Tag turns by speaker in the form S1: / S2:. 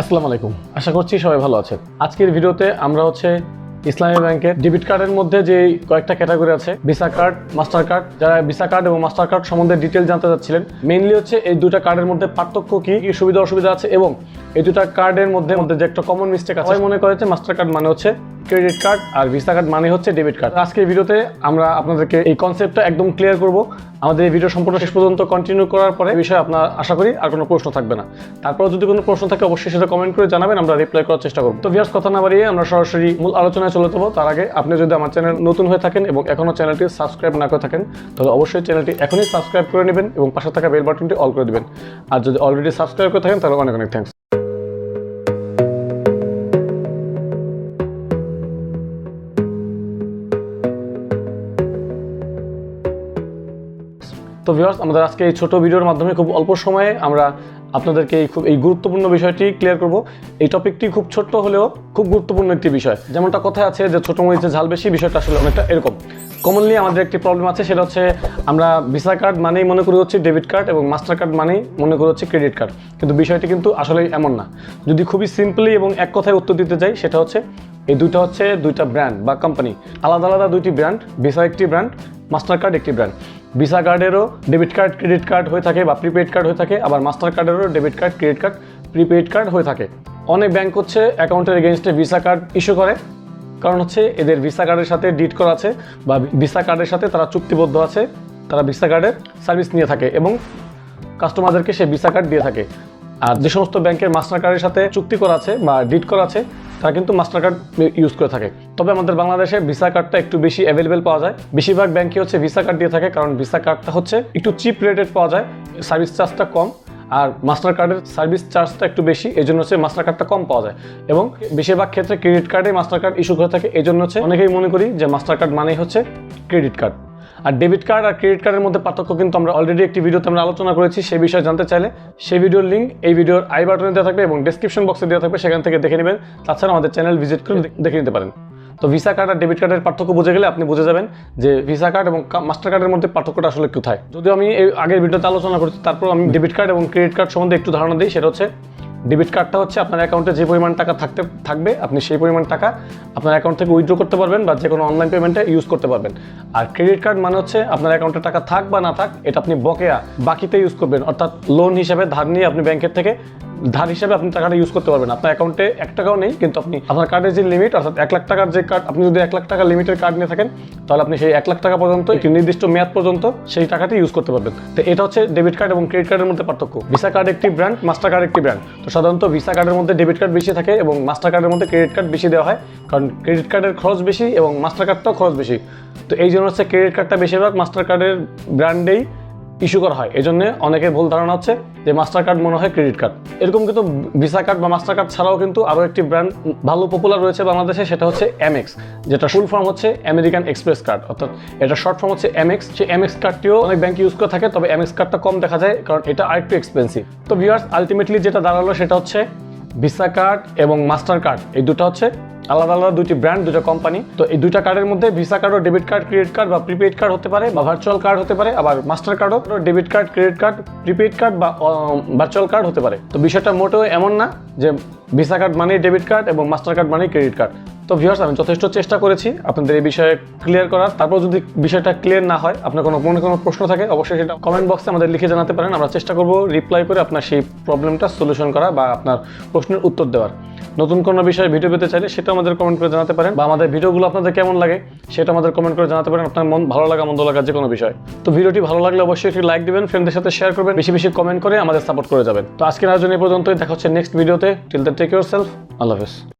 S1: আসসালামু আলাইকুম। আশা করছি সবাই ভালো আছে আজকের ভিডিওতে আমরা হচ্ছে ইসলামী ব্যাংকের ডেবিট কার্ডের মধ্যে যে কয়েকটা ক্যাটাগরি আছে, ভিসা কার্ড, মাস্টার কার্ড, যারা ভিসা কার্ড এবং মাস্টার কার্ড সম্বন্ধে ডিটেল জানতে চাচ্ছিলেন মেইনলি হচ্ছে এই দুটা কার্ডের মধ্যে পার্থক্য কি কি সুবিধা অসুবিধা আছে এবং এই দুটা কার্ডের মধ্যে মধ্যে যে একটা কমন মিস্টেক আছে মনে করেছে মাস্টার কার্ড মানে হচ্ছে ক্রেডিট কার্ড আর ভিসা কার্ড মানে হচ্ছে ডেবিট কার্ড। আজকের ভিডিওতে আমরা আপনাদেরকে এই কনসেপ্টটা একদম ক্লিয়ার করব। আমাদের এই ভিডিও সম্পূর্ণ শেষ পর্যন্ত কন্টিনিউ করার পরে বিষয়ে আপনার আশা করি আর কোনো প্রশ্ন থাকবে না। তারপর যদি কোনো প্রশ্ন থাকে অবশ্যই সেটা কমেন্ট করে জানাবেন, আমরা রিপ্লাই করার চেষ্টা করব। তো ভিয়ার্স কথা না বাড়িয়ে আমরা সরাসরি মূল আলোচনায় চলে যাব। তার আগে আপনি যদি আমার চ্যানেল নতুন হয়ে থাকেন এবং এখনও চ্যানেলটি সাবস্ক্রাইব না করে থাকেন, তাহলে অবশ্যই চ্যানেলটি এখনই সাবস্ক্রাইব করে নেবেন এবং পাশে থাকা বেল বাটনটি অল করে দিবেন। আর যদি অলরেডি সাবস্ক্রাইব করে থাকেন, তাহলে অনেক অনেক থ্যাংকস তো ভিউয়ার্স আমাদের আজকে এই ছোটো ভিডিওর মাধ্যমে খুব অল্প সময়ে আমরা আপনাদেরকে এই খুব, এই গুরুত্বপূর্ণ বিষয়টি ক্লিয়ার করব। এই টপিকটি খুব ছোট্ট হলেও খুব গুরুত্বপূর্ণ একটি বিষয়। যেমনটা কথায় আছে যে ছোট মরিচে ঝাল বেশি, বিষয়টা আসলে অনেকটা এরকম। কমনলি আমাদের একটি প্রবলেম আছে, সেটা হচ্ছে আমরা ভিসা কার্ড মানেই মনে করি হচ্ছে ডেবিট কার্ড এবং মাস্টার কার্ড মানেই মনে করি হচ্ছে ক্রেডিট কার্ড কিন্তু বিষয়টি কিন্তু আসলে এমন না। যদি খুবই সিম্পলি এবং এক কথায় উত্তর দিতে যাই, সেটা হচ্ছে এই দুইটা হচ্ছে দুইটা ব্র্যান্ড বা কোম্পানি আলাদা আলাদা দুইটি ব্র্যান্ড ভিসা একটি ব্র্যান্ড মাস্টার কার্ড একটি ব্র্যান্ড ভিসা কার্ডেরও ডেবিট কার্ড ক্রেডিট কার্ড হয়ে থাকে বা প্রিপেড কার্ড হয়ে থাকে, আবার মাস্টার কার্ডেরও debit card credit card prepaid card হয়ে থাকে। অনেক ব্যাংক হচ্ছে অ্যাকাউন্টের এগেনস্টে ভিসা কার্ড ইস্যু করে। কারণ হচ্ছে এদের ভিসা কার্ডের সাথে ডিট করা আছে বা ভিসা কার্ডের সাথে তারা চুক্তিবদ্ধ আছে, তারা ভিসা কার্ডের সার্ভিস নিয়ে থাকে এবং কাস্টমারদেরকে সে ভিসা কার্ড দিয়ে থাকে। আর যে সমস্ত ব্যাংকের মাস্টার কার্ডের সাথে চুক্তি করা আছে বা ডিট করা আছে, তারা কিন্তু মাস্টার কার্ড ইউজ করে থাকে। তবে আমাদের বাংলাদেশে ভিসা কার্ডটা একটু বেশি অ্যাভেলেবেল পাওয়া যায়। বেশিরভাগ ব্যাংকে হচ্ছে ভিসা কার্ড দিয়ে থাকে, কারণ ভিসা কার্ডটা হচ্ছে একটু চিপ রেটেড পাওয়া যায় সার্ভিস চার্জটা কম, আর মাস্টার কার্ডের সার্ভিস চার্জটা একটু বেশি এই জন্য হচ্ছে মাস্টার কার্ডটা কম পাওয়া যায়। এবং বেশিরভাগ ক্ষেত্রে ক্রেডিট কার্ডে মাস্টার কার্ড ইস্যু করে থাকে এই জন্য হচ্ছে অনেকেই মনে করি যে মাস্টার কার্ড মানেই হচ্ছে ক্রেডিট কার্ড আর ডেবিট কার্ড আর ক্রেডিট কার্ডের মধ্যে পার্থক্য কিন্তু আমরা অলরেডি একটি ভিডিওতে আমরা আলোচনা করেছি সেই বিষয়ে জানতে চাইলে সেই ভিডিওর লিঙ্ক এই ভিডিওর আই বাটনে দেওয়া থাকবে এবং ডেসক্রিপশন বক্সে দেওয়া থাকবে সেখান থেকে দেখে নেবেন। তাছাড়া আমাদের চ্যানেল ভিজিট করে দেখে নিতে পারেন। তো ভিসা কার্ড আর ডেবিট কার্ডের পার্থক্য বুঝে গেলে আপনি বুঝে যাবেন যে ভিসা কার্ড এবং মাস্টার কার্ডের মধ্যে পার্থক্যটা আসলে কোথায়। যদিও আমি এই আগের ভিডিওতে আলোচনা করছি তারপর আমি ডেবিট কার্ড এবং ক্রেডিট কার্ড সম্বন্ধে একটু ধারণা দিই সেটা হচ্ছে ডেবিট কার্ডটা হচ্ছে আপনার অ্যাকাউন্টে যে পরিমাণ টাকা থাকতে, থাকবে, আপনি সেই পরিমাণ টাকা আপনার অ্যাকাউন্ট থেকে উইথড্র করতে পারবেন বা যে কোনো অনলাইন পেমেন্টে ইউজ করতে পারবেন। আর ক্রেডিট কার্ড মানে হচ্ছে আপনার অ্যাকাউন্টে টাকা থাক বা না থাক, এটা আপনি বকেয়া বাকিতে ইউজ করবেন। অর্থাৎ লোন হিসেবে ধার নিয়ে আপনি ব্যাংকের থেকে ধার হিসেবে আপনি টাকাটা ইউজ করতে পারবেন। আপনার অ্যাকাউন্টে এক টাকাও নেই, কিন্তু আপনি আপনার কার্ডের যে লিমিট অর্থাৎ এক লাখ টাকার যে কার্ড আপনি যদি এক লাখ টাকা লিমিটের কার্ড নিয়ে থাকেন, তাহলে আপনি সেই এক লাখ টাকা পর্যন্ত, একটি নির্দিষ্ট মেয়াদ পর্যন্ত সেই টাকাটি ইউজ করতে পারবেন। তো এটা হচ্ছে ডেবিট কার্ড এবং ক্রেডিট কার্ডের মধ্যে পার্থক্য। ভিসা কার্ড একটি ব্র্যান্ড মাস্টার কার্ড একটি ব্র্যান্ড তো সাধারণত ভিসা কার্ডের মধ্যে ডেবিট কার্ড বেশি থাকে এবং মাস্টার কার্ডের মধ্যে ক্রেডিট কার্ড বেশি দেওয়া হয়, কারণ ক্রেডিট কার্ডের খরচ বেশি এবং মাস্টার কার্ডটাও খরচ বেশি। তো এই জন্য হচ্ছে ক্রেডিট কার্ডটা বেশিরভাগ মাস্টার কার্ডের ব্র্যান্ডেই ইস্যু করা হয়। এই জন্য অনেকের ভুল ধারণা হচ্ছে যে মাস্টার কার্ড মনে হয় ক্রেডিট কার্ড এরকম কিন্তু ভিসা কার্ড বা মাস্টার কার্ড ছাড়াও কিন্তু আরও একটি ব্র্যান্ড ভালো পপুলার রয়েছে বাংলাদেশে, সেটা হচ্ছে এমএক্স যেটা ফুল ফর্ম হচ্ছে আমেরিকান এক্সপ্রেস কার্ড অর্থাৎ এটা শর্ট ফর্ম হচ্ছে এমএক্স সেই এমএক্স কার্ডটিও অনেক ব্যাংক ইউজ করে থাকে, তবে এমএক্স কার্ডটা কম দেখা যায়, কারণ এটা আরেকটু এক্সপেন্সিভ তো ভিউয়ার্স আলটিমেটলি যেটা দাঁড়াল সেটা হচ্ছে ভিসা কার্ড এবং মাস্টার কার্ড এই দুটো হচ্ছে আলাদা আলাদা দুটি ব্র্যান্ড দুটো কোম্পানি তো এই দুইটা কার্ডের মধ্যে ভিসা কার্ড ও ডেবিট কার্ড ক্রেডিট কার্ড বা প্রিপেড কার্ড হতে পারে বা ভার্চুয়াল কার্ড হতে পারে, আবার মাস্টার কার্ডও debit card credit card prepaid card বা ভার্চুয়াল কার্ড হতে পারে। তো বিষয়টা মোটেও এমন না যে ভিসা কার্ড মানে ডেবিট কার্ড এবং মাস্টার কার্ড মানে ক্রেডিট কার্ড তো ভিউয়ার্স আমি যথেষ্ট চেষ্টা করেছি আপনাদের এই বিষয়ে ক্লিয়ার করার। তারপর যদি বিষয়টা ক্লিয়ার না হয়, আপনার কোনো মনে কোনো প্রশ্ন থাকে, অবশ্যই সেটা কমেন্ট বক্সে আমাদের লিখে জানাতে পারেন। আমরা চেষ্টা করব রিপ্লাই করে আপনার সেই প্রবলেমটা সলিউশন করা বা আপনার প্রশ্নের উত্তর দেওয়ার। নতুন কোনো বিষয়ে ভিডিও পেতে চাইলে সেটা আমাদের কমেন্ট করে জানাতে পারেন বা আমাদের ভিডিওগুলো আপনাদের কেমন লাগে সেটা আমাদের কমেন্ট করে জানাতে পারেন আপনার মন ভালো লাগা, মন্দ লাগা যে কোনো বিষয়। তো ভিডিওটি ভালো লাগলে অবশ্যই একটি লাইক দিবেন ফ্রেন্ডদের সাথে শেয়ার করবেন, বেশি বেশি কমেন্ট করে আমাদের সাপোর্ট করে যাবেন। তো আজকের আয়োজন এই পর্যন্তই, দেখা হচ্ছে নেক্সট ভিডিওতে till the take yourself আল্লাহ হাফেজ।